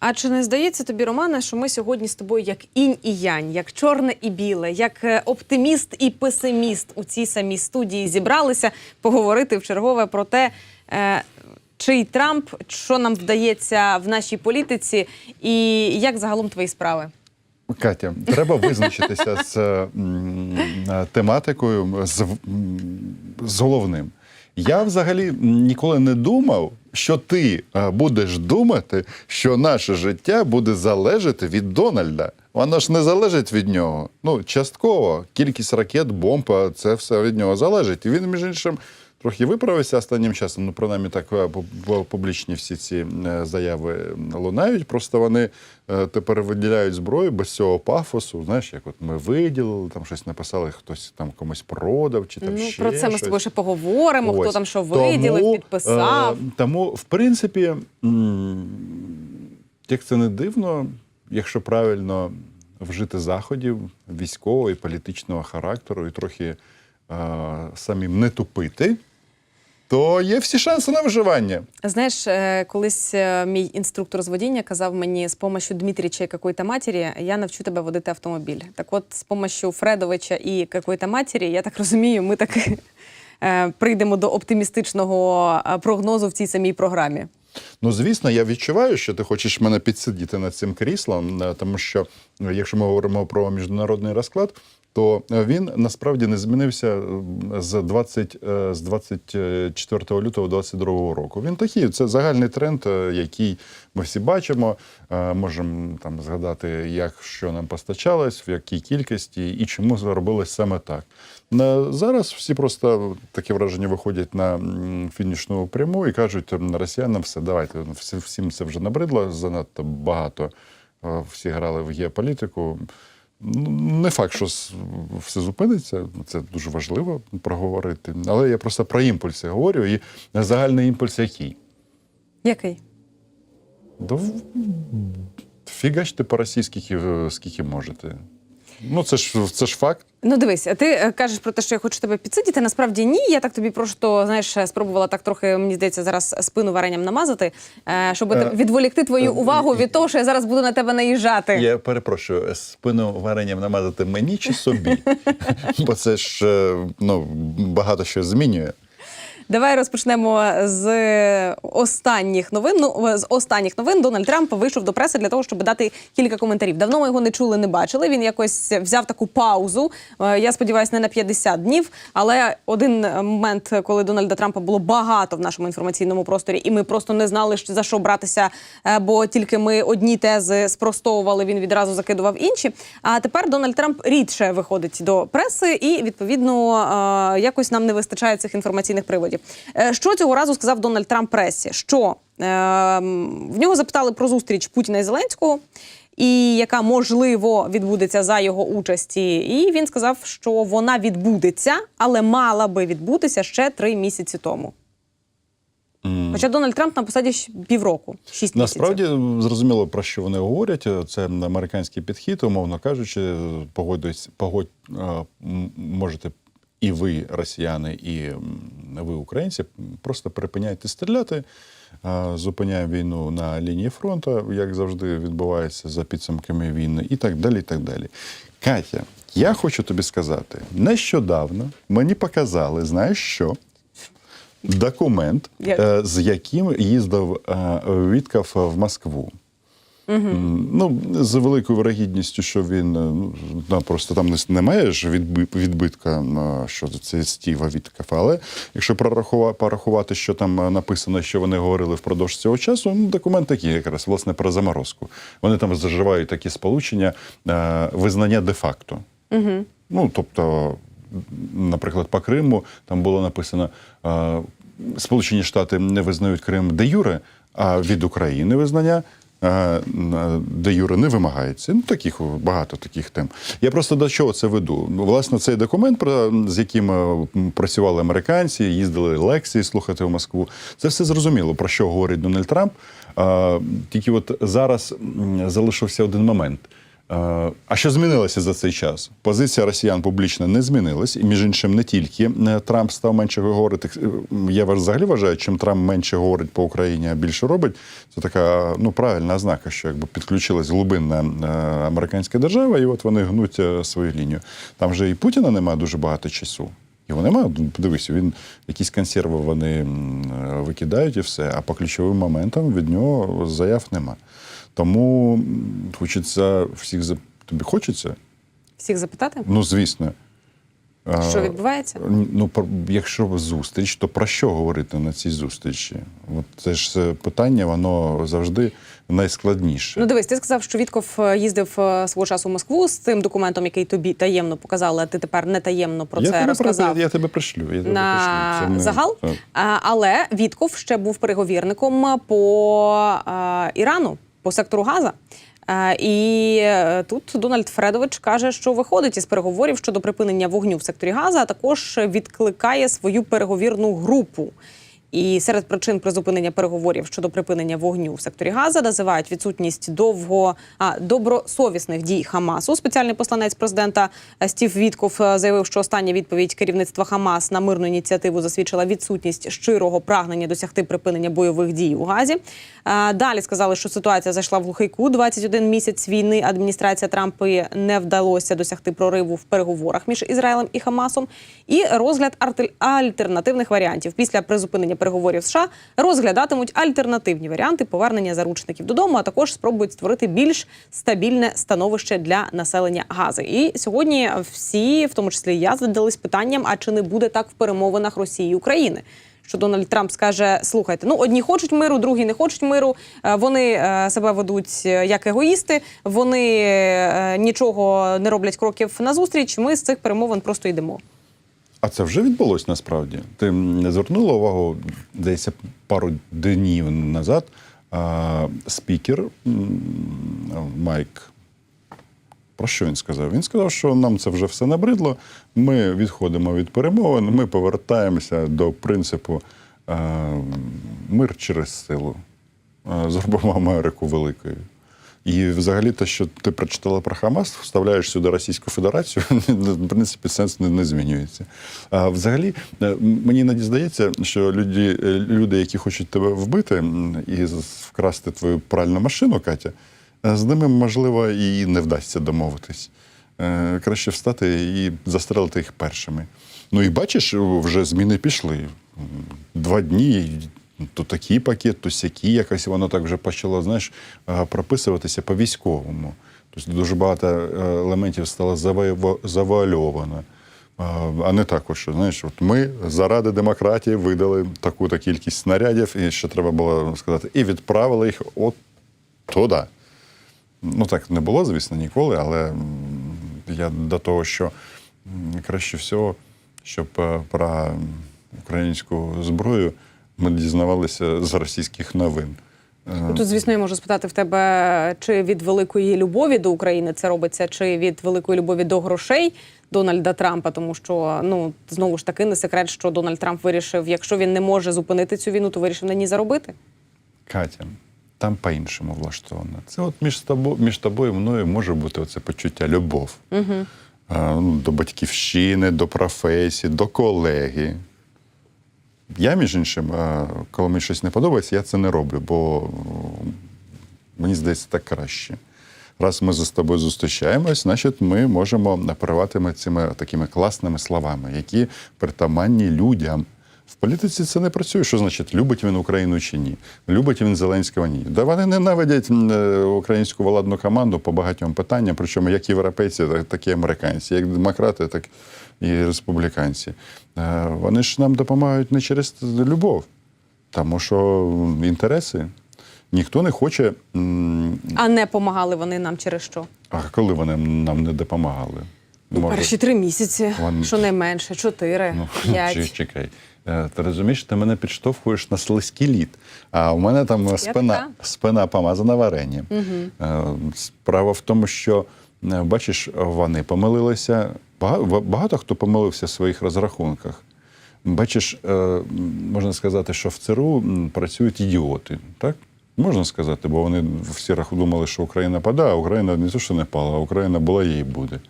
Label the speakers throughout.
Speaker 1: А чи не здається тобі, Романе, що ми сьогодні з тобою як інь і янь, як чорне і біле, як е, оптиміст і песиміст у цій самій студії зібралися поговорити в чергове про те, е, чий Трамп, що нам вдається в нашій політиці, і як загалом твої справи?
Speaker 2: Катя, треба визначитися з е, тематикою, з, з головним. Я взагалі ніколи не думав, що ти е, будеш думати, що наше життя буде залежати від Дональда. Воно ж не залежить від нього. Ну, частково. Кількість ракет, бомб, це все від нього залежить. І він, між іншим, трохи виправився останнім часом. Ну, принаймні, так е, пу- пу- публічні всі ці е, заяви лунають. Просто вони е, тепер виділяють зброю без цього пафосу. Знаєш, як от ми виділили, там щось написали, хтось там комусь продав чи там
Speaker 1: ну
Speaker 2: ще
Speaker 1: про це ми з тобою ще поговоримо. Хто там що виділив,
Speaker 2: Тому,
Speaker 1: підписав.
Speaker 2: е, тому, в принципі, як це не дивно, якщо правильно вжити заходів військового і політичного характеру, і трохи е, самим не тупити, то є всі шанси на виживання.
Speaker 1: Знаєш, е, колись е, мій інструктор з водіння казав мені з помощью Дмитрича і какої-то матері я навчу тебе водити автомобіль. Так от, з помощью Фредовича і какої-то матері, я так розумію, ми так е, прийдемо до оптимістичного прогнозу в цій самій програмі.
Speaker 2: Ну, звісно, я відчуваю, що ти хочеш мене підсидіти над цим кріслом, тому що е, якщо ми говоримо про міжнародний розклад, то е, він насправді не змінився е, з 20, е, з 24 лютого 22 року. Він такий, це загальний тренд, який ми всі бачимо. Можемо там згадати, як що нам постачалось, в якій кількості і чому зробилось саме так. Зараз всі просто таке враження виходять на фінішну пряму і кажуть росіянам все, давайте всім це вже набридло, занадто багато. Всі грали в геополітику. Не факт, що все зупиниться, це дуже важливо проговорити. Але я просто про імпульси говорю. І загальний імпульс який?
Speaker 1: Який?
Speaker 2: Да фігачте по-російськи, скільки- скільки можете. Ну, це ж, це ж факт.
Speaker 1: Ну, дивись, а ти е, кажеш про те, що я хочу тебе підсидіти. Насправді ні. Я так тобі просто знаєш, е, спробувала так трохи, мені здається, зараз спину варенням намазати, е, щоб
Speaker 2: Е,
Speaker 1: відволікти твою увагу від того, що я зараз буду на тебе наїжджати.
Speaker 2: Я перепрошую, спину варенням намазати мені чи собі? Бо це ж ну, багато що змінює.
Speaker 1: Давай розпочнемо з останніх новин. Ну з останніх новин Дональд Трамп вийшов до преси для того, щоб дати кілька коментарів. Давно ми його не чули, не бачили. Він якось взяв таку паузу. Е, Я сподіваюся, не на 50 днів. Але один момент, коли Дональда Трампа було багато в нашому інформаційному просторі, і ми просто не знали, за що братися, е, бо тільки ми одні тези спростовували, він відразу закидував інші. А тепер Дональд Трамп рідше виходить до преси, і відповідно е, якось нам не вистачає цих інформаційних приводів. Е, Що цього разу сказав Дональд Трамп пресі? Що е, в нього запитали про зустріч Путіна і Зеленського. І яка можливо відбудеться за його участі, і він сказав, що вона відбудеться, але мала би відбутися ще три місяці тому. Хоча Дональд Трамп на посаді півроку, шість
Speaker 2: Насправді зрозуміло про що вони говорять. Це американський підхід, умовно кажучи, погодьтесь, погодь е, можете і ви, росіяни, і ви, українці, просто припиняйте стріляти. Зупиняємо війну на лінії фронту, як завжди відбувається за підсумками війни, і так далі. і так далі. Катя, я хочу тобі сказати, нещодавно мені показали, знаєш що? Документ, е, з яким їздив е, Віткав в Москву. Ну, з великою вирогідністю, що він е, ну, просто там не- немає ж відбитка, що це Стіва Віткафа. Але якщо порахувати, що там е, написано, що вони говорили впродовж цього часу, ну, документ такий якраз власне про заморозку. Вони там заживають такі сполучення е, визнання де-факто. Угу. Ну, тобто, наприклад, по Криму там було написано: Сполучені Штати не визнають Крим де Юре, а від України визнання. Е, Де Юри не вимагається. Ну, таких багато таких тем. Я просто до чого це веду. Ну, Власне, цей документ, з яким е, працювали американці, їздили лекції слухати в Москву. Це все зрозуміло, про що говорить Дональд Трамп. Тільки от зараз залишився один момент. А що змінилося за цей час? Позиція росіян публічно не змінилась, і між іншим, не тільки е, Трамп став менше говорити. Е, Я взагалі вважаю, чим Трамп менше говорить по Україні, а більше робить. Це така ну правильна ознака, що якби підключилась глибинна е, американська держава, і от вони гнуть свою лінію. Там же і Путіна немає дуже багато часу. Його немає. Подивися, він якісь консерви вони викидають і все. А по ключовим моментам від нього заяв нема. Тому хочеться всіх зап- тобі хочеться?
Speaker 1: Всіх запитати,
Speaker 2: Ну, звісно.
Speaker 1: Що відбувається?
Speaker 2: Ну, про- якщо зустріч, то про що говорити на цій зустрічі? От це ж е, питання, воно завжди найскладніше.
Speaker 1: Ну, дивись, ти сказав, що Вітков е, їздив е, свого часу в Москву з цим документом, який тобі таємно показали, а ти тепер не таємно про
Speaker 2: я,
Speaker 1: це розказав.
Speaker 2: про- я тебе пришлю. Я тебе
Speaker 1: на
Speaker 2: пришлю. Не-
Speaker 1: загал.
Speaker 2: так.
Speaker 1: Але Вітков ще був переговірником по а, Ірану, по сектору Газа. І е, тут Дональд Фредович каже, що виходить із переговорів щодо припинення вогню в секторі Газа, а також відкликає свою переговірну групу. І серед причин призупинення переговорів щодо припинення вогню в секторі Газа називають відсутність довго а, добросовісних дій Хамасу. Спеціальний посланець президента Стів Вітков е, заявив, що остання відповідь керівництва Хамас на мирну ініціативу засвідчила відсутність щирого прагнення досягти припинення бойових дій у Газі. Е, Далі сказали, що ситуація зайшла в глухий кут. 21 місяць війни адміністрація Трампа не вдалося досягти прориву в переговорах між Ізраїлем і Хамасом. І розгляд альтернативних варіантів після призупинення переговорів США розглядатимуть альтернативні варіанти повернення заручників додому, а також спробують створити більш стабільне становище для населення Гази. І сьогодні всі, в тому числі я, задались питанням: а чи не буде так в перемовинах Росії і України? Що Дональд Трамп скаже: слухайте, ну одні хочуть миру, другі не хочуть миру. е, Вони е, себе ведуть е, як егоїсти, вони нічого не роблять кроків назустріч. Ми з цих перемовин просто йдемо.
Speaker 2: А це вже відбулося насправді. Ти не звернула увагу десь пару днів назад. А, спікер Майк. Про що він сказав? Він сказав, що нам це вже все набридло. Ми відходимо від перемовин, ми повертаємося до принципу а, мир через силу. Зробимо Америку великою. І взагалі те, що ти прочитала про Хамас, вставляєш сюди Російську Федерацію, в принципі, сенс не, не змінюється. А взагалі, е, мені іноді здається, що люди, е, люди, які хочуть тебе вбити і вкрасти твою пральну машину, Катя, е, з ними, можливо, і не вдасться домовитись. Краще встати і застрелити їх першими. Ну і бачиш, вже зміни пішли. Два дні то такий пакет, то сякий, якось воно так вже почало, знаєш, е, прописуватися по військовому. Тобто дуже багато е, елементів стало завуальовано. Е, А не також, що знаєш, от ми заради демократії видали таку-то кількість снарядів, і що треба було сказати, і відправили їх от туди. Ну так не було, звісно, ніколи, але я до того, що краще всього, щоб про українську зброю ми дізнавалися з російських новин. Е,
Speaker 1: Тут, звісно, я можу спитати в тебе, чи від великої любові до України це робиться, чи від великої любові до грошей Дональда Трампа, тому що ну знову ж таки не секрет, що Дональд Трамп вирішив, якщо він не може зупинити цю війну, то вирішив на ній заробити.
Speaker 2: Катя, там по-іншому влаштовано. Це от між тобою, між тобою і мною може бути оце почуття любов. Угу. до батьківщини, до професії, до колеги. Я, між іншим, е, коли мені щось не подобається, я це не роблю, бо мені здається так краще. Раз ми з тобою зустрічаємось, значить ми можемо напривати цими такими класними словами, які притаманні людям. В політиці це не працює. Що значить, любить він Україну чи ні? Любить він Зеленського ні. Да вони ненавидять е, українську владну команду по багатьом питанням, причому як європейці, так, і американці, як демократи, так і республіканці. Е, Вони ж нам допомагають не через любов, тому що інтереси. Ніхто не хоче.
Speaker 1: А не помагали вони нам через що?
Speaker 2: А коли вони нам не допомагали? Може,
Speaker 1: Перші три місяці,
Speaker 2: Вони-
Speaker 1: щонайменше, чотири,
Speaker 2: Ну,
Speaker 1: п'ять.
Speaker 2: чекай. Е, Ти розумієш, ти мене підштовхуєш на слизький лід. А у мене там спина,
Speaker 1: така.
Speaker 2: спина помазана варенням. Е, Справа в тому, що е, бачиш, вони помилилися. Бага- Багато хто помилився в своїх розрахунках. Бачиш, можна сказати, що в ЦРУ працюють ідіоти, так? Можна сказати, бо вони всі думали, що Україна падає, а Україна не то, що не пала, а Україна була і буде.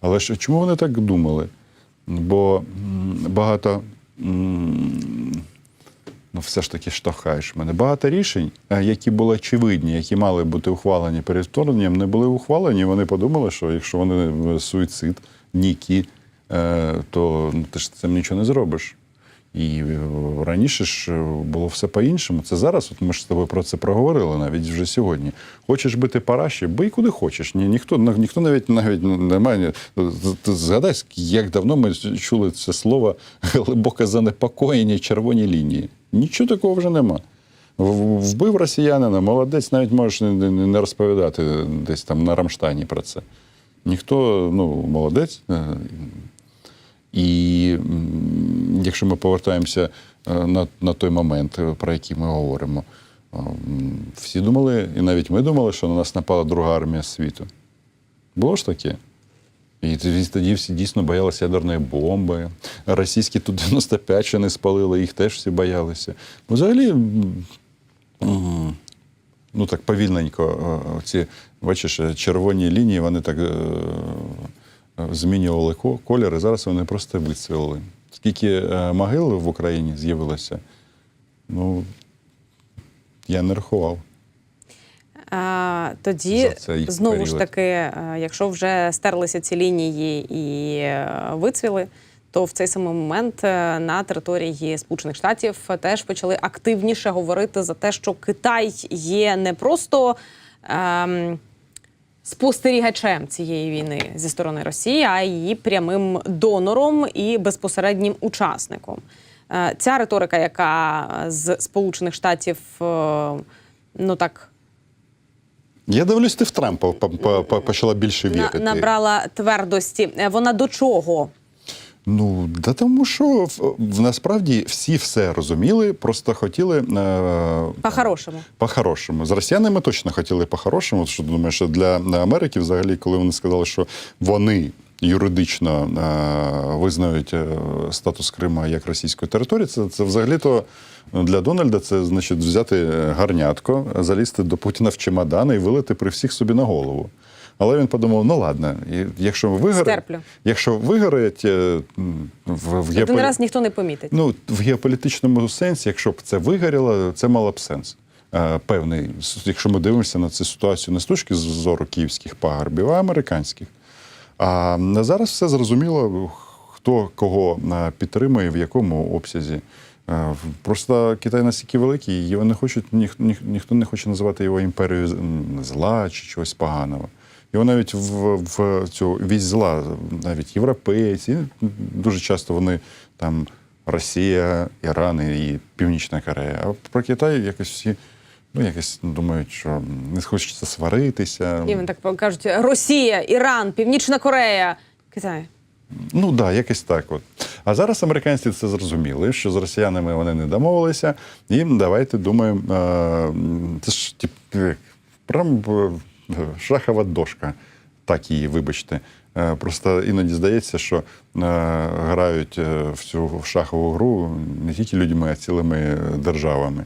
Speaker 2: Але ж чому вони так думали? Бо багато ну, все ж таки штовхаєш мене. Багато рішень, е, які були очевидні, які мали бути ухвалені перед вторгненням, не були ухвалені. Вони подумали, що якщо вони е, суїцид, нікі, е, то ну, ти ж цим нічого не зробиш. І е, раніше ж е, було все по-іншому. Це зараз, от ми ж з тобою про це проговорили навіть вже сьогодні. Хочеш бити параші, бий куди хочеш. Ні, ніхто, ніхто навіть навіть не має. Ти згадай, як давно ми чули це слово глибоке занепокоєння червоні лінії. Нічого такого вже нема. Вбив росіянина, молодець, навіть можеш не- розповідати десь там на Рамштайні про це. Ніхто, ну, молодець. е, і якщо ми повертаємося е, на, на той момент, е, про який ми говоримо, е, всі думали, і навіть ми думали, що на нас напала друга армія світу. Було ж таке? І тоді всі дійсно боялися ядерної бомби. Російські тут 95 ще не спалили, їх теж всі боялися. Взагалі, м, м, ну так повільненько, ці, бачиш, червоні лінії, вони так змінювали ко- колір, і зараз вони просто вицвіли. Скільки е, могил в Україні з'явилося, ну, я не рахував.
Speaker 1: А, тоді знову ж таки, е, якщо вже стерлися ці лінії і е, вицвіли, то в цей самий момент на території Сполучених Штатів теж почали активніше говорити за те, що Китай є не просто. Ем, Спостерігачем цієї війни зі сторони Росії, а її прямим донором і безпосереднім учасником. Е, Ця риторика, яка з Сполучених Штатів е, ну так
Speaker 2: Я дивлюсь, ти в Трампа по- по- по- почала більше вірити.
Speaker 1: набрала твердості. Е, Вона до чого?
Speaker 2: Ну, да тому що в, насправді всі все розуміли, просто хотіли. Е,
Speaker 1: По-хорошому.
Speaker 2: По-хорошому. З росіянами точно хотіли по-хорошому. Що думаю, що для Америки, взагалі, коли вони сказали, що вони юридично е, визнають е, статус Крима як російської території, це, це взагалі-то для Дональда це значить взяти гарнятко, залізти до Путіна в чемодан і вилити при всіх собі на голову. Але він подумав: ну ладно, якщо
Speaker 1: Стерплю.
Speaker 2: якщо вигорають е, в, в геополі-
Speaker 1: раз ніхто не помітить.
Speaker 2: Ну, в геополітичному сенсі, якщо б це вигоріло, це мало б сенс. Е, Певний, якщо ми дивимося на цю ситуацію не з точки зору київських пагорбів, а американських. А зараз все зрозуміло, хто кого е, підтримує, в якому обсязі. Просто Китай настільки великий, його не хочуть, ніх, ніх, ніхто не хоче називати його імперією зла чи чогось поганого. Його навіть в, в цю вісь зла, навіть європейці, дуже часто вони там Росія, Іран і Північна Корея. А про Китай якось всі ну, якось думають, що не хочеться сваритися.
Speaker 1: І вони так кажуть: Росія, Іран, Північна Корея, Китай.
Speaker 2: Ну так, да, якось так. От. А зараз американці це зрозуміли, що з росіянами вони не домовилися, і давайте думаємо, е, це ж тип, прям е, шахова дошка, так її, вибачте. Е, Просто іноді здається, що е, грають е, в цю шахову гру не тільки людьми, а цілими державами.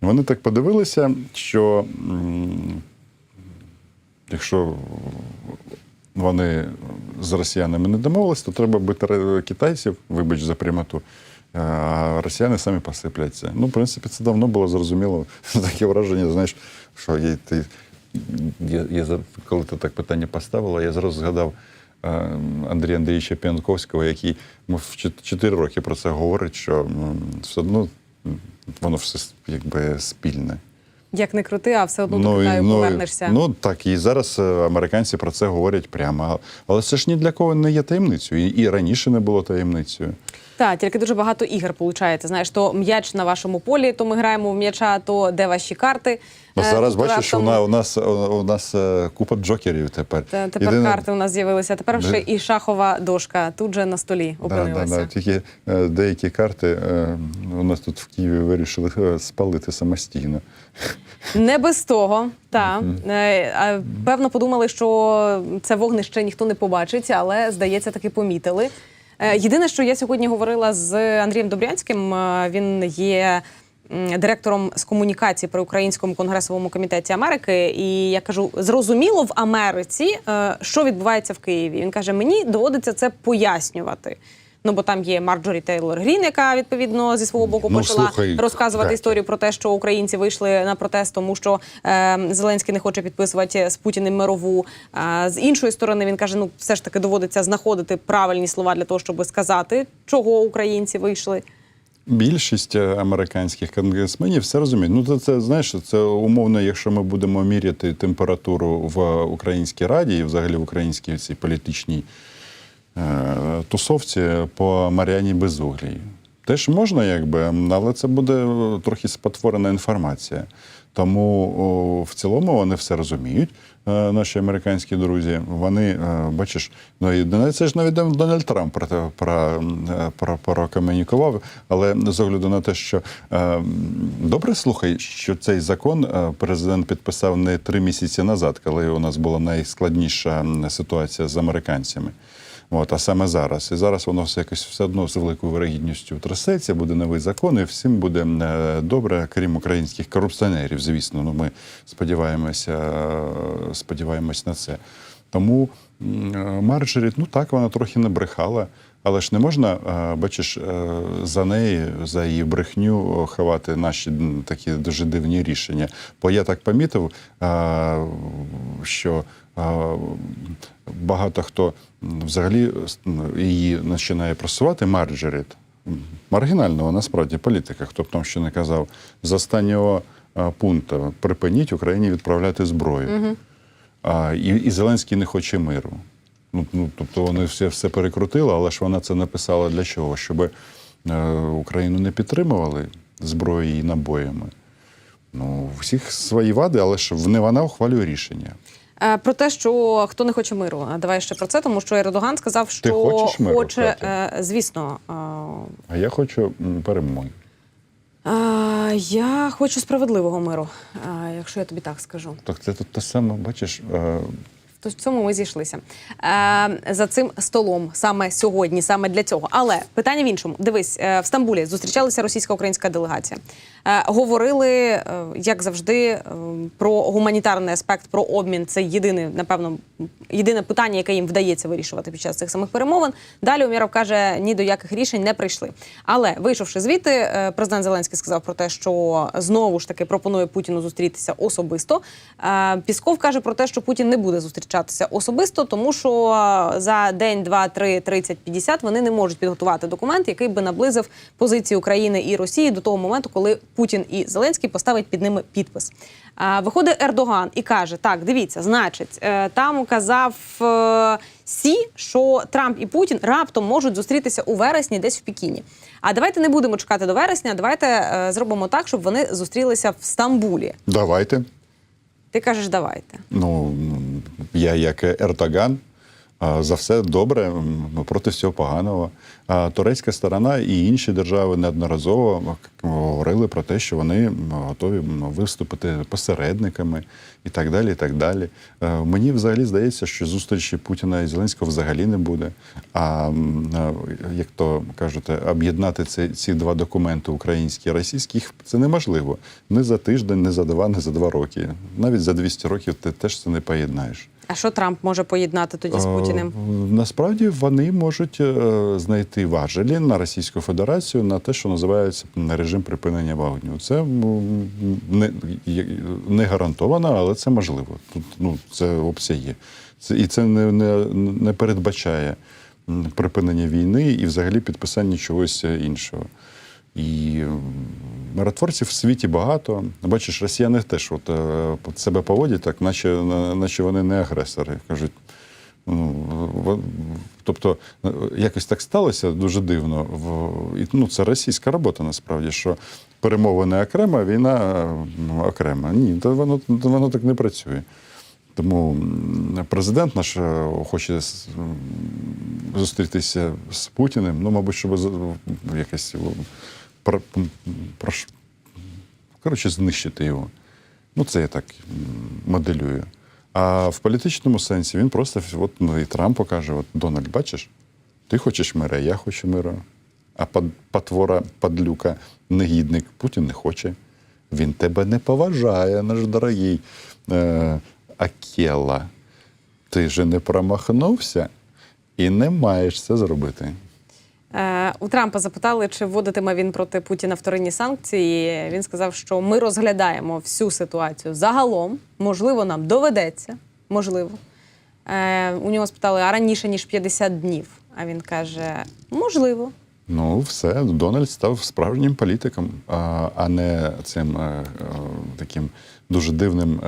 Speaker 2: Вони так подивилися, що якщо вони з росіянами не домовились, то треба бити китайців, вибач за прямоту, а росіяни самі посипляться. Ну, в принципі, це давно було зрозуміло. Таке враження, знаєш, що ти, я, я, коли ти так питання поставила, я зразу згадав е, Андрія Андрійовича П'янковського, який ну, в чот- чотири роки про це говорить, що все одно воно все якби спільне.
Speaker 1: Як не крути, а все одно до
Speaker 2: і-
Speaker 1: Китаю
Speaker 2: і-
Speaker 1: повернешся.
Speaker 2: Ну так, і зараз е, американці про це говорять прямо. Але це ж ні для кого не є таємницею. І, і раніше не було таємницею.
Speaker 1: Так, тільки дуже багато ігор виходить. Знаєш, то м'яч на вашому полі, то ми граємо в м'яча, то де ваші карти.
Speaker 2: А
Speaker 1: Е,
Speaker 2: зараз бачиш, що у нас у, у нас е, купа джокерів тепер.
Speaker 1: Та, тепер
Speaker 2: Єдине-
Speaker 1: карти у нас з'явилися. Тепер ще
Speaker 2: Де-
Speaker 1: і шахова дошка тут же на столі
Speaker 2: Да, да,
Speaker 1: опинилася.
Speaker 2: да. Тільки е, деякі карти у нас тут в Києві вирішили спалити самостійно.
Speaker 1: Не без того, так. Певно, подумали, що це вогнище ніхто не побачить, але здається, таки помітили. Е, Єдине, що я сьогодні говорила з Андрієм Добрянським, е, він є директором з комунікації при Українському конгресовому комітеті Америки. І я кажу, зрозуміло в Америці, е, що відбувається в Києві. Він каже: мені доводиться це пояснювати. Ну, бо там є Марджорі Тейлор Грін, яка відповідно зі свого боку
Speaker 2: Ну,
Speaker 1: почала
Speaker 2: слухай,
Speaker 1: розказувати
Speaker 2: Катя.
Speaker 1: історію про те, що українці вийшли на протест, тому що е, Зеленський не хоче підписувати з Путіним мирову. А з іншої сторони, він каже: ну все ж таки доводиться знаходити правильні слова для того, щоб сказати, чого українці вийшли.
Speaker 2: Більшість е, американських конгресменів все розуміють. Ну, це, це знаєш, це умовно, якщо ми будемо міряти температуру в Українській Раді і взагалі в українській цій політичній е, тусовці по Маріані Безуглій. Теж можна, якби, але це буде е, трохи спотворена інформація. Тому в цілому вони все розуміють, е, наші американські друзі. Вони, е, бачиш, ну і це ж навіть Дональд Трамп про, про, е, про, прокомунікував, але з огляду на те, що е, добре слухай, що цей закон е, президент підписав не три місяці назад, коли у нас була найскладніша ситуація з американцями. От, а саме зараз. І зараз воно все якось все одно з великою вирогідністю трясеться, буде новий закон, і всім буде е, добре, крім українських корупціонерів, звісно. Ну, ми сподіваємося, е, сподіваємось на це. Тому е, Марджорі, ну так, вона трохи не брехала. Але ж не можна, бачиш, за неї, за її брехню ховати наші такі дуже дивні рішення. Бо я так помітив, що багато хто взагалі її починає просувати Марджоріт. Маргінального насправді політика, хто б там що не казав, з останнього пункту припиніть Україні відправляти зброю. А, і, і Зеленський не хоче миру. Ну, ну, тобто вони все, все перекрутили, але ж вона це написала для чого? Щоб е, Україну не підтримували зброєю і набоями. Ну, всіх свої вади, але ж не вона ухвалює рішення.
Speaker 1: Е, Про те, що хто не хоче миру, давай ще про це, тому що Ердоган сказав, що
Speaker 2: хочеш миру,
Speaker 1: хоче,
Speaker 2: Катя?
Speaker 1: е, звісно. е,
Speaker 2: А я хочу перемоги.
Speaker 1: А, я хочу справедливого миру, якщо я тобі так скажу.
Speaker 2: Так це тут те саме, бачиш, е,
Speaker 1: То в цьому ми зійшлися е, за цим столом саме сьогодні, саме для цього. Але питання в іншому: дивись, е, в Стамбулі зустрічалася російсько-українська делегація. Е, говорили, е, як завжди, е, про гуманітарний аспект, про обмін. Це єдиний, напевно, єдине питання, яке їм вдається вирішувати під час цих самих перемовин. Далі Уміров каже, ні до яких рішень не прийшли. Але вийшовши звідти, е, президент Зеленський сказав про те, що знову ж таки пропонує Путіну зустрітися особисто. Е, Пісков каже про те, що Путін не буде зустрічатися особисто, тому що е, за день, два, три, 30, 50 вони не можуть підготувати документ, який би наблизив позиції України і Росії до того моменту, коли Путін і Зеленський поставить під ними підпис. Виходить Ердоган і каже: так, дивіться, значить, е, там казав е, Сі, що Трамп і Путін раптом можуть зустрітися у вересні десь в Пекіні. А давайте не будемо чекати до вересня. Давайте е, зробимо так, щоб вони зустрілися в Стамбулі.
Speaker 2: давайте.
Speaker 1: Ти кажеш, давайте.
Speaker 2: Ну, я як Ертоган. а, За все добре, проти всього поганого. Турецька сторона і інші держави неодноразово говорили про те, що вони готові виступити посередниками і так далі. І так далі. Е, Мені взагалі здається, що зустрічі Путіна і Зеленського взагалі не буде. А е, як то кажуть, об'єднати ці, ці два документи український і російський, їх це неможливо. Не за тиждень, не за два, не за два роки. Навіть за 200 років ти теж це не поєднаєш.
Speaker 1: А що Трамп може поєднати тоді з Путіним?
Speaker 2: Е, Насправді вони можуть е, знайти важелі на Російську Федерацію на те, що називається режим припинення вогню. Це не, не гарантовано, але це можливо. Тут ну це опція є. Це і це не, не, не передбачає припинення війни і взагалі підписання чогось іншого. І миротворців в світі багато. Бачиш, росіяни теж от, е, от себе поводять так, наче, наче вони не агресори. Кажуть, ну, тобто, е, якось так сталося дуже дивно. І, ну, це російська робота насправді, що перемовини окремо, війна е, ну. Ні, то воно, воно так не працює. Тому президент наш е, хоче зустрітися з Путіним, ну, мабуть, щоб якось його про, коротше, знищити його. Ну, це я так моделюю. А в політичному сенсі він просто от, ну, і Трамп покаже: от, Дональд, бачиш, ти хочеш мира, я хочу мира. а потвора, падлюка, негідник. Путін не хоче. Він тебе не поважає, наш дорогий е, Акела. Ти же не промахнувся і не маєш це зробити.
Speaker 1: Е, у Трампа запитали, чи вводитиме він проти Путіна вторинні санкції. Він сказав, що ми розглядаємо всю ситуацію загалом. Можливо, нам доведеться. Можливо. Е, у нього спитали, а раніше ніж 50 днів. А він каже: можливо.
Speaker 2: Ну, все, Дональд став справжнім політиком, а, не цим е, таким дуже дивним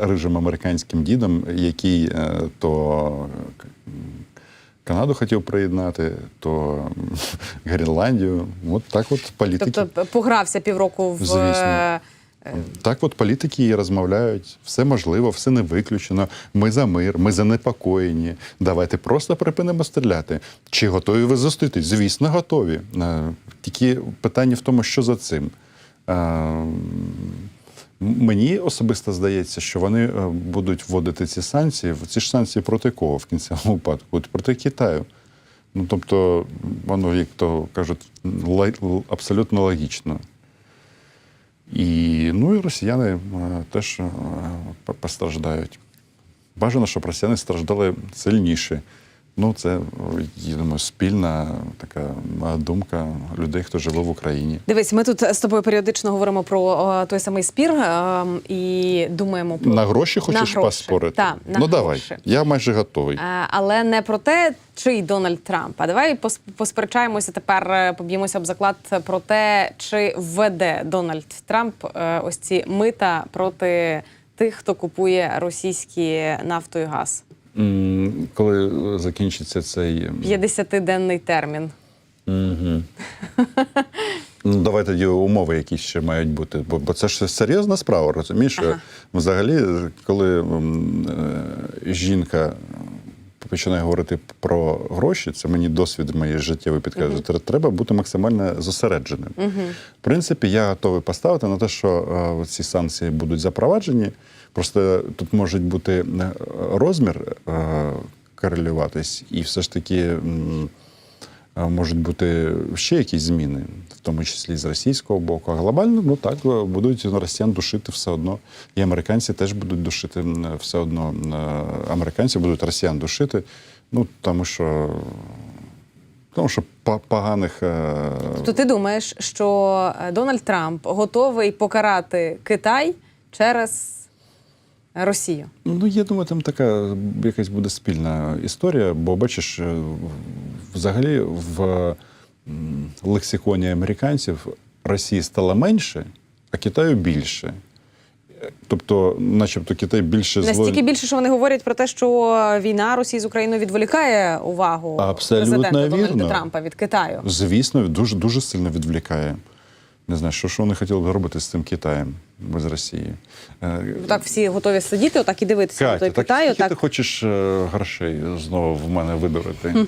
Speaker 2: рижим американським дідом, який то Канаду хотів приєднати, то Гренландію. От так от політики.
Speaker 1: Тобто погрався півроку в
Speaker 2: Звісно.
Speaker 1: е,
Speaker 2: Так, от політики і розмовляють. Все можливо, все не виключено. Ми за мир, ми занепокоєні. Давайте просто припинимо стріляти. Чи готові ви зустрітись? Звісно, готові. Е, Тільки питання в тому, що за цим. Мені особисто здається, що вони е, будуть вводити ці санкції. Ці ж санкції проти кого в кінцевому випадку? От Проти Китаю. Ну, тобто, воно, як то кажуть, абсолютно логічно. І, ну, і росіяни е, теж е, постраждають. Бажано, щоб росіяни страждали сильніше. Ну, це, я думаю, спільна така думка людей, хто живе в Україні.
Speaker 1: Дивись, ми тут з тобою періодично говоримо про той самий спір е, і думаємо про
Speaker 2: На гроші хочеш
Speaker 1: на гроші.
Speaker 2: поспорити?
Speaker 1: Так, на
Speaker 2: ну давай, я майже готовий.
Speaker 1: Е, Але не про те, чий Дональд Трамп. А давай пос- посперечаємося тепер, е, поб'ємося об заклад про те, чи введе Дональд Трамп ось ці мита проти тих, хто купує російські нафту і газ.
Speaker 2: Коли е, закінчиться цей. м,
Speaker 1: 50-денний термін.
Speaker 2: Ну, давай тоді умови якісь ще мають бути. Бо, бо це ж серйозна справа, розумієш? Взагалі, коли е, жінка починає говорити про гроші, це мені досвід моєї життєвий підказує. тре- Треба бути максимально зосередженим. В принципі, я готовий поставити на те, що е, ці санкції будуть запроваджені. Просто тут може бути е, розмір е, корелюватись, і все ж таки. Можуть бути ще якісь зміни, в тому числі з російського боку. А глобально, ну так, будуть росіян душити все одно. І американці теж будуть душити все одно. Е, Американці будуть росіян душити, ну тому що. Тому що поганих. е,
Speaker 1: То ти думаєш, що е, Дональд Трамп готовий покарати Китай через Росію?
Speaker 2: Ну, я думаю, там така якась буде спільна історія, бо бачиш, е, взагалі в лексиконі американців Росії стало менше, а Китаю більше. Тобто, начебто, Китай більше зло...
Speaker 1: Настільки більше, що вони говорять про те, що війна Росії з Україною відволікає увагу
Speaker 2: Абсолютно
Speaker 1: президента Дональда. Трампа від Китаю.
Speaker 2: Звісно, дуже дуже сильно відволікає. Не знаю, що, що вони хотіли б робити з цим Китаєм без Росії. Е,
Speaker 1: Так всі готові сидіти, отак і дивитися на той
Speaker 2: Катя, так
Speaker 1: Китай.
Speaker 2: скільки
Speaker 1: Отак.
Speaker 2: ти хочеш е, грошей знову в мене видурити?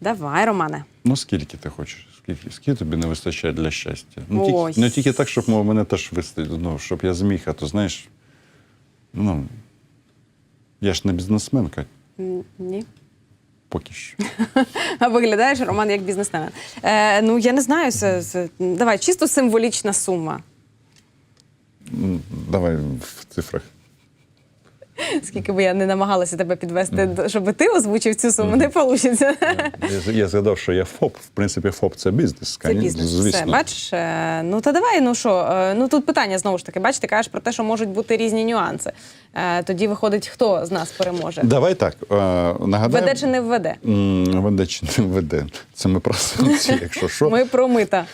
Speaker 1: Давай, Романе.
Speaker 2: Ну, скільки ти хочеш? Скільки, скільки тобі не вистачає для щастя? Ну, тільки, не тільки так, щоб мене теж вистачить, ну, щоб я зміг, а то знаєш. Ну, я ж не бізнесмен, Кать,
Speaker 1: М, Ні.
Speaker 2: поки що.
Speaker 1: А виглядаєш, Роман, як бізнесмен. Е, ну, я не знаю, це, це, давай, чисто символічна сума.
Speaker 2: М, Давай в цифрах.
Speaker 1: Скільки би я не намагалася тебе підвести, щоб ти озвучив цю суму, не вийде.
Speaker 2: Я, я згадав, що я ФОП. В принципі, ФОП це бізнес.
Speaker 1: Це бізнес.
Speaker 2: Звісно.
Speaker 1: Все, бачиш? Е, Ну та давай, ну що, е, ну тут питання знову ж таки. Бачиш, ти кажеш про те, що можуть бути різні нюанси. Е, Тоді виходить, хто з нас переможе?
Speaker 2: Давай так. Нагадаємо.
Speaker 1: Веде чи не введе?
Speaker 2: Веде чи не веде. Це ми про санкції, якщо що.
Speaker 1: Ми про мита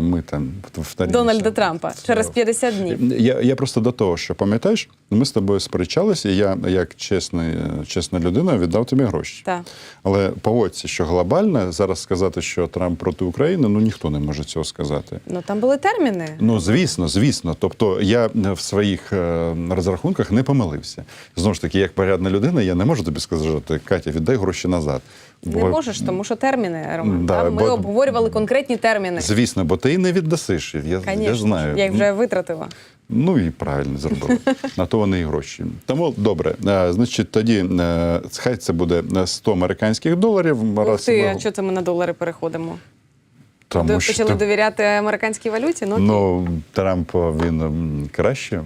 Speaker 2: Ми там повторюємося.
Speaker 1: Дональда Трампа через 50 днів.
Speaker 2: Я, я просто до того, що пам'ятаєш, ми з тобою сперечалися, і я, як чесний, чесна людина, віддав тобі гроші.
Speaker 1: Так.
Speaker 2: Але погодься, що глобально зараз сказати, що Трамп проти України, ну ніхто не може цього сказати.
Speaker 1: Ну там були терміни.
Speaker 2: Ну, звісно, звісно. Тобто я в своїх е, розрахунках не помилився. Знову ж таки, як порядна людина, я не можу тобі сказати, Катя, віддай гроші назад.
Speaker 1: Не можеш, тому що терміни, Роман.
Speaker 2: Да,
Speaker 1: ми
Speaker 2: бо-
Speaker 1: обговорювали конкретні терміни.
Speaker 2: Звісно, бо ти і не віддасиш. Я, я
Speaker 1: Конечно,
Speaker 2: знаю.
Speaker 1: я їх вже витратила.
Speaker 2: Ну і правильно зробили. На то вони і гроші. Тому добре. Е, Значить, тоді е, хай це буде е, 100 американських доларів.
Speaker 1: Ух ти,
Speaker 2: ми-
Speaker 1: а що це ми на долари переходимо?
Speaker 2: тому
Speaker 1: Ви
Speaker 2: що
Speaker 1: почали довіряти американській валюті? Ну.
Speaker 2: Ну, Трамп він краще е,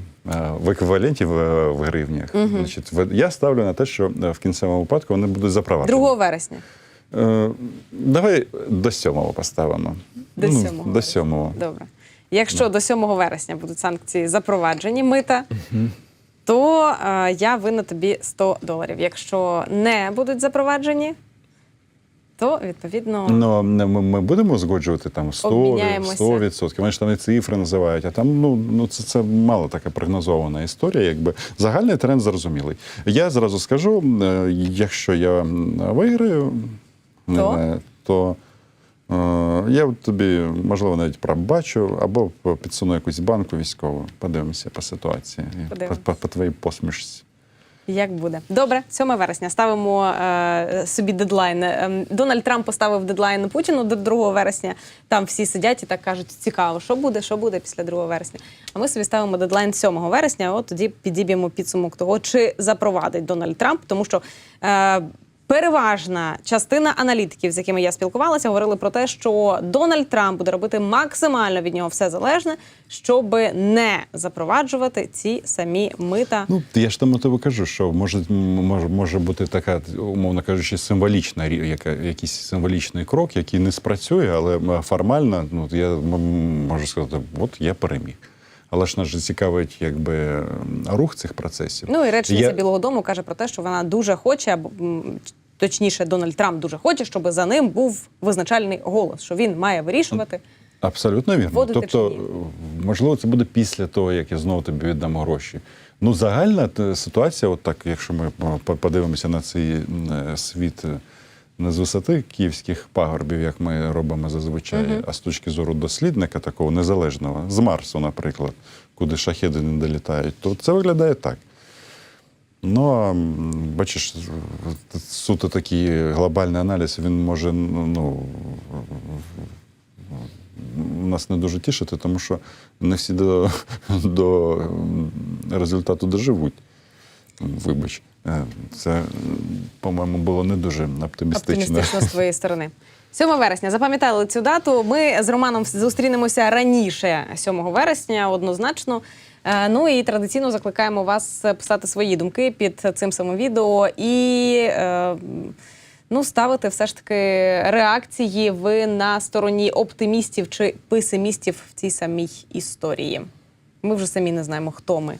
Speaker 2: в еквіваленті в, в гривнях. Значить, в- я ставлю на те, що е, в кінцевому випадку вони будуть запроваджені.
Speaker 1: 2 вересня.
Speaker 2: Е, Давай до сьомого поставимо.
Speaker 1: До
Speaker 2: Ну,
Speaker 1: 7
Speaker 2: До сьомого.
Speaker 1: Добре. Якщо до 7 вересня будуть санкції запроваджені, мита, то е, я винна тобі 100 доларів. Якщо не будуть запроваджені, то відповідно
Speaker 2: Ну, ми, ми будемо узгоджувати там 100,
Speaker 1: Обміняємося.
Speaker 2: 100%. Вони ж там і цифри називають, а там ну, ну це, це мало така прогнозована історія. Якби загальний тренд зрозумілий. Я зразу скажу: е, якщо я виграю,
Speaker 1: То?
Speaker 2: знаю, то е, я от тобі, можливо, навіть пробачу або підсуну якусь банку військову. Подивимося по ситуації.
Speaker 1: Подивимось.
Speaker 2: По, по, по твоїй посмішці.
Speaker 1: як буде. Добре, 7 вересня ставимо е, собі дедлайн. Ем, Дональд Трамп поставив дедлайн Путіну до 2 вересня. Там всі сидять і так кажуть, цікаво, що буде, що буде після 2 вересня. А ми собі ставимо дедлайн 7 вересня. От тоді підіб'ємо підсумок того, чи запровадить Дональд Трамп, тому що. Е, Переважна частина аналітиків, з якими я спілкувалася, говорили про те, що Дональд Трамп буде робити максимально від нього все залежне, щоб не запроваджувати ці самі мита.
Speaker 2: Ну, я ж тому тобі кажу, що може, може, може бути така, умовно кажучи, символічна яка, якийсь символічний крок, який не спрацює, але формально, ну я можу сказати, от я переміг. Але ж нас же цікавить якби рух цих процесів.
Speaker 1: Ну і речниця
Speaker 2: Я-
Speaker 1: Білого Дому каже про те, що вона дуже хоче, точніше, Дональд Трамп дуже хоче, щоб за ним був визначальний голос, що він має вирішувати.
Speaker 2: Абсолютно вірно. Тобто,
Speaker 1: чи
Speaker 2: можливо, це буде після того, як я знову тобі віддам гроші. Ну, загальна ситуація, от так, якщо ми е, подивимося на цей е, світ е, не з висоти київських пагорбів, як ми робимо зазвичай, а з точки зору дослідника такого незалежного, з Марсу, наприклад, куди шахеди не долітають, то це виглядає так. Ну, бачиш, суто такий глобальний аналіз, він може ну, нас не дуже тішити, тому що не всі до, до результату доживуть. Вибач, Е, це, по-моєму, було не дуже оптимістично.
Speaker 1: Оптимістично з твоєї сторони. 7 вересня. Запам'ятали цю дату. Ми з Романом зустрінемося раніше 7 вересня, однозначно. Е, Ну і традиційно закликаємо вас писати свої думки під цим самим відео і е, ну, ставити все ж таки реакції ви на стороні оптимістів чи песимістів в цій самій історії. Ми вже самі не знаємо, хто ми.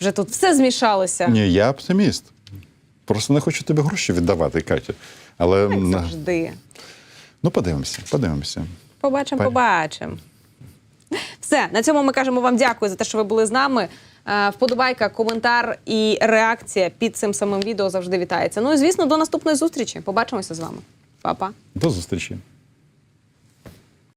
Speaker 1: Вже тут все змішалося.
Speaker 2: Ні, я оптиміст. Просто не хочу тобі гроші віддавати, Катя. Але
Speaker 1: Як завжди.
Speaker 2: ну подивимося, подивимося.
Speaker 1: Побачимо,
Speaker 2: Пай-
Speaker 1: побачимо. Все, на цьому ми кажемо вам дякую за те, що ви були з нами. Е, Вподобайка, коментар і реакція під цим самим відео завжди вітається. Ну і звісно, до наступної зустрічі. Побачимося з вами. Па-па.
Speaker 2: До зустрічі.